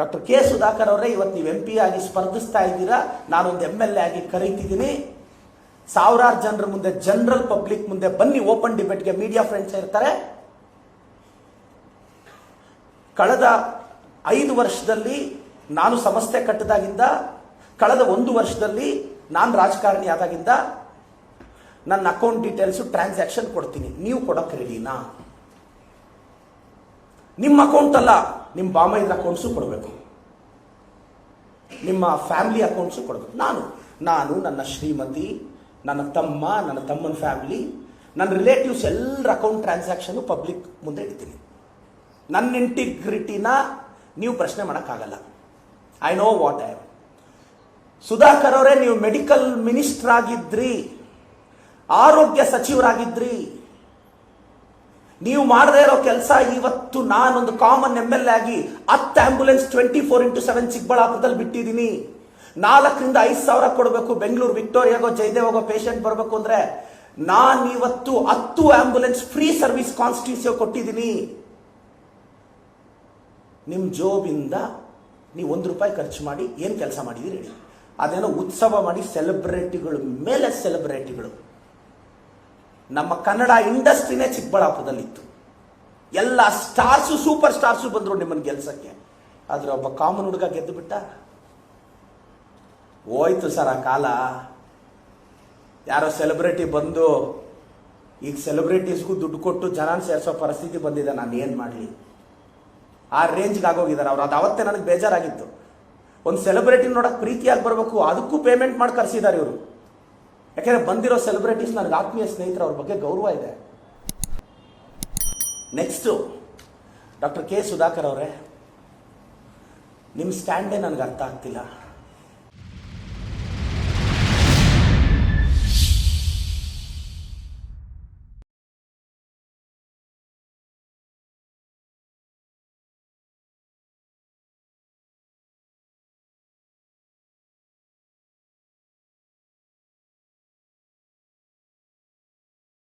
Doctor K Sudhakar ಅವರೇ ಇವತ್ತು ನೀವು ಎಂ ಪಿ ಆಗಿ ಸ್ಪರ್ಧಿಸ್ತಾ ಇದ್ದೀರಾ? ನಾನೊಂದು ಎಂ ಎಲ್ ಎ ಆಗಿ ಕರೀತಿದ್ದೀನಿ. ಸಾವಿರಾರು ಜನರ ಮುಂದೆ, ಜನರಲ್ ಪಬ್ಲಿಕ್ ಮುಂದೆ ಬನ್ನಿ, ಓಪನ್ ಡಿಬೇಟ್ಗೆ ಮೀಡಿಯಾ ಫ್ರೆಂಡ್ಸ್ ಇರ್ತಾರೆ. ಕಳೆದ ಐದು ವರ್ಷದಲ್ಲಿ ನಾನು ಸಮಸ್ಯೆ ಕಟ್ಟದಾಗಿಂದ, ಕಳೆದ ಒಂದು ವರ್ಷದಲ್ಲಿ ನಾನು ರಾಜಕಾರಣಿ ಆದಾಗಿಂದ ನನ್ನ ಅಕೌಂಟ್ ಡೀಟೇಲ್ಸು ಟ್ರಾನ್ಸಾಕ್ಷನ್ ಕೊಡ್ತೀನಿ. ನೀವು ಕೊಡೋಕೆ ರೆಡಿನಾ ನಿಮ್ಮ ಅಕೌಂಟ್ ಅಲ್ಲ. ನಿಮ್ಮ ಬಾಮೈದ್ರ ಅಕೌಂಟ್ಸು ಕೊಡಬೇಕು. ನಿಮ್ಮ ಫ್ಯಾಮಿಲಿ ಅಕೌಂಟ್ಸು ಕೊಡಬೇಕು. ನಾನು ನಾನು, ನನ್ನ ಶ್ರೀಮತಿ, ನನ್ನ ತಮ್ಮ, ನನ್ನ ತಮ್ಮನ ಫ್ಯಾಮಿಲಿ ನನ್ನ ರಿಲೇಟಿವ್ಸ್ ಎಲ್ಲರ ಅಕೌಂಟ್ ಟ್ರಾನ್ಸಾಕ್ಷನು ಪಬ್ಲಿಕ್ ಮುಂದೆ ಇಡ್ತೀನಿ. ನನ್ನ ಇಂಟಿಗ್ರಿಟಿನ ನೀವು ಪ್ರಶ್ನೆ ಮಾಡೋಕ್ಕಾಗಲ್ಲ. I know what I Sudhakar ಅವರೇ, ನೀವು ಮೆಡಿಕಲ್ ಮಿನಿಸ್ಟರ್ ಆಗಿದ್ರಿ. ಆರೋಗ್ಯ ಸಚಿವರಾಗಿದ್ರಿ. ನೀವು ಮಾಡದೇ ಇರೋ ಕೆಲಸ ಇವತ್ತು ನಾನೊಂದು ಕಾಮನ್ ಎಂ ಎಲ್ ಆಗಿ ಹತ್ತು ambulance twenty four into seven ಚಿಕ್ಕಬಳ್ಳಾಪುರದಲ್ಲಿ ಬಿಟ್ಟಿದ್ದೀನಿ. ನಾಲ್ಕರಿಂದ ಐದು ಸಾವಿರ ಕೊಡಬೇಕು. ಬೆಂಗಳೂರು, ವಿಕ್ಟೋರಿಯಾಗೋ, ಜಯದೇವಾಗೋ ಪೇಷಂಟ್ ಬರಬೇಕು ಅಂದ್ರೆ ನಾನು ಇವತ್ತು ಹತ್ತು ಆಂಬುಲೆನ್ಸ್ ಫ್ರೀ ಸರ್ವಿಸ್ ಕಾನ್ಸ್ಟಿಟ್ಯೂನ್ಸಿ ಕೊಟ್ಟಿದ್ದೀನಿ. ನಿಮ್ಮ ಜೋಬಿಂದ ನೀವು ಒಂದು ರೂಪಾಯಿ ಖರ್ಚು ಮಾಡಿ ಏನು ಕೆಲಸ ಮಾಡಿದ್ದೀರಿ ಹೇಳಿ. ಅದೇನೋ ಉತ್ಸವ ಮಾಡಿ ಸೆಲೆಬ್ರಿಟಿಗಳು ಮೇಲೆ ಸೆಲೆಬ್ರಿಟಿಗಳು ನಮ್ಮ ಕನ್ನಡ ಇಂಡಸ್ಟ್ರಿನೇ ಚಿಕ್ಕಬಳ್ಳಾಪುರದಲ್ಲಿತ್ತು. ಎಲ್ಲ ಸ್ಟಾರ್ಸು, ಸೂಪರ್ ಸ್ಟಾರ್ಸು ಬಂದರು ನಿಮ್ಮನ್ನು ಗೆಲ್ಸಕ್ಕೆ. ಆದರೆ ಒಬ್ಬ ಕಾಮನ್ ಹುಡುಗ ಗೆದ್ದು ಬಿಟ್ಟ? ಹೋಯ್ತು ಸರ್ ಆ ಕಾಲ. ಯಾರೋ ಸೆಲೆಬ್ರಿಟಿ ಬಂದು, ಈಗ ಸೆಲೆಬ್ರಿಟೀಸ್ಗೂ ದುಡ್ಡು ಕೊಟ್ಟು ಜನ ಸೇರಿಸೋ ಪರಿಸ್ಥಿತಿ ಬಂದಿದೆ, ನಾನು ಏನು ಮಾಡಲಿ? ಆ ರೇಂಜ್ಗೆ ಆಗೋಗಿದ್ದಾರೆ ಅವ್ರು. ಅದು ಅವತ್ತೇ ನನಗೆ ಬೇಜಾರಾಗಿತ್ತು. ಒಂದು ಸೆಲೆಬ್ರಿಟಿ ನೋಡಕ್ಕೆ ಪ್ರೀತಿಯಾಗಿ ಬರಬೇಕು, ಅದಕ್ಕೂ ಪೇಮೆಂಟ್ ಮಾಡಿ ಕರೆಸಿದ್ದಾರೆ ಇವರು. ಯಾಕೆಂದ್ರೆ ಬಂದಿರೋ ಸೆಲೆಬ್ರಿಟೀಸ್ ನನಗೆ ಆತ್ಮೀಯ ಸ್ನೇಹಿತರ ಅವ್ರ ಬಗ್ಗೆ ಗೌರವ ಇದೆ. ನೆಕ್ಸ್ಟು ಡಾಕ್ಟರ್ ಕೆ ಸುಧಾಕರ್ ಅವರೇ ನಿಮ್ಮ ಸ್ಟ್ಯಾಂಡೇ ನನಗೆ ಅರ್ಥ ಆಗ್ತಿಲ್ಲ.